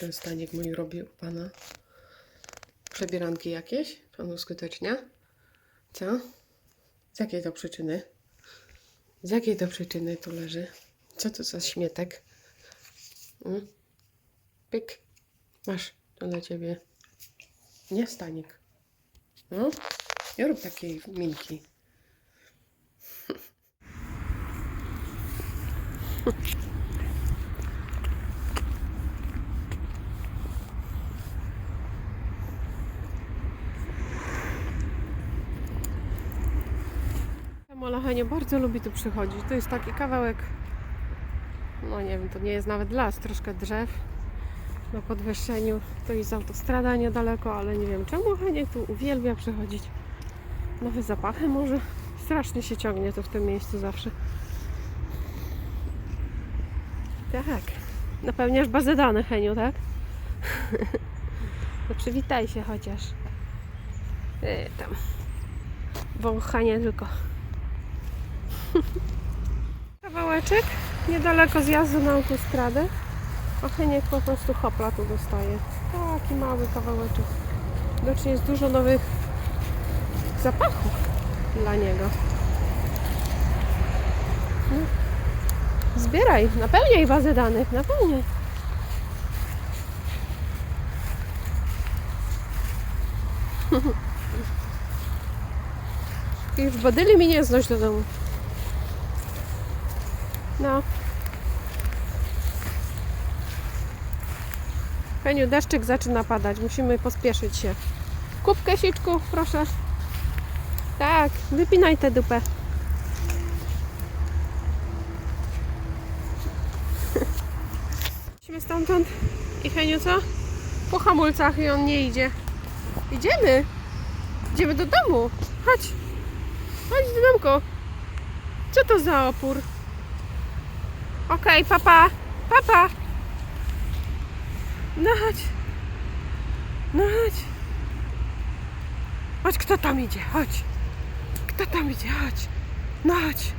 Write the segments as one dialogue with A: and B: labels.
A: ten staniek mój robi u pana? Przebieranki jakieś? Pan uskutecznia? Co? Z jakiej to przyczyny? Z jakiej to przyczyny tu leży? Co to za śmietek? Mm? Pyk. Masz, to dla ciebie. Nie stanik. No, nie rób takiej minki. Molachenie bardzo lubi tu przychodzić. To jest taki kawałek, no nie wiem, to nie jest nawet las, troszkę drzew na podwyższeniu. To jest autostrada niedaleko, ale nie wiem czemu Henie tu uwielbia przychodzić. Nowe zapachy może. Strasznie się ciągnie tu w tym miejscu zawsze. Tak. Napełniasz bazę danych, Heniu, tak? to przywitaj się chociaż. E, tam. Wąchanie tylko. Kawałeczek niedaleko zjazdu na autostradę. A Heniek po prostu hopla tu dostaje. Taki mały kawałeczek. Widocznie jest dużo nowych zapachów dla niego. No. Zbieraj, napełniaj bazę danych, napełniaj. Już badyli mi nie znoś do domu. No. Peniu, deszczyk zaczyna padać. Musimy pospieszyć się. Kubkę siczku, proszę. Tak, wypinaj tę dupę. Idźmy stamtąd. I Heniu co? Po hamulcach i on nie idzie. Idziemy. Idziemy do domu. Chodź. Chodź do domku. Co to za opór? Okej, papa. Papa. No chodź. No chodź. Chodź, kto tam idzie? Chodź. Kto tam idzie? Chodź. No chodź.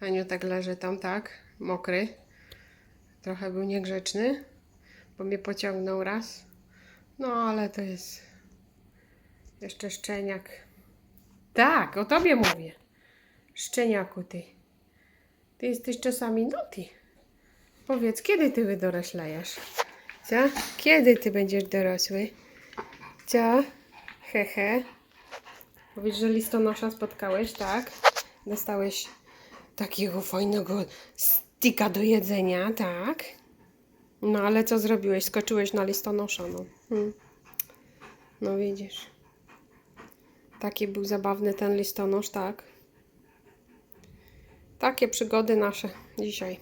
A: Haniu tak leży tam, tak, mokry. Trochę był niegrzeczny, bo mnie pociągnął raz. No, ale to jest jeszcze szczeniak. Tak, o tobie mówię. Szczeniaku ty. Ty jesteś czasami naughty. Powiedz, kiedy ty wydoroślejesz? Co? Kiedy ty będziesz dorosły? Co? Hehe. Powiedz, że listonosza spotkałeś, tak? Dostałeś takiego fajnego stika do jedzenia, tak? No ale co zrobiłeś? Skoczyłeś na listonosza, no. Hmm. No widzisz. Taki był zabawny ten listonosz, tak? Takie przygody nasze dzisiaj.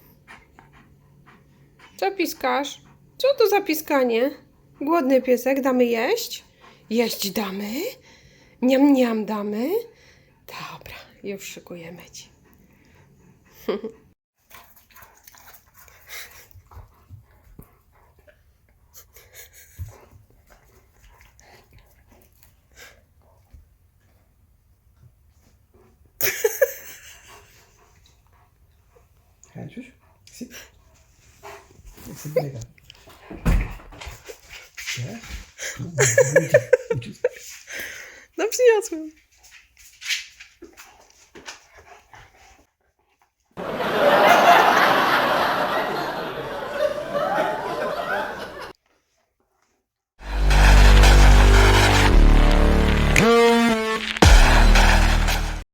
A: Co piskasz? Co to za piskanie? Głodny piesek, damy jeść? Jeść damy? Niam, niam damy? Dobra, już szykujemy ci.
B: Hänsisch? Sit. Sit lecker. Ja?
A: No przyniosłem.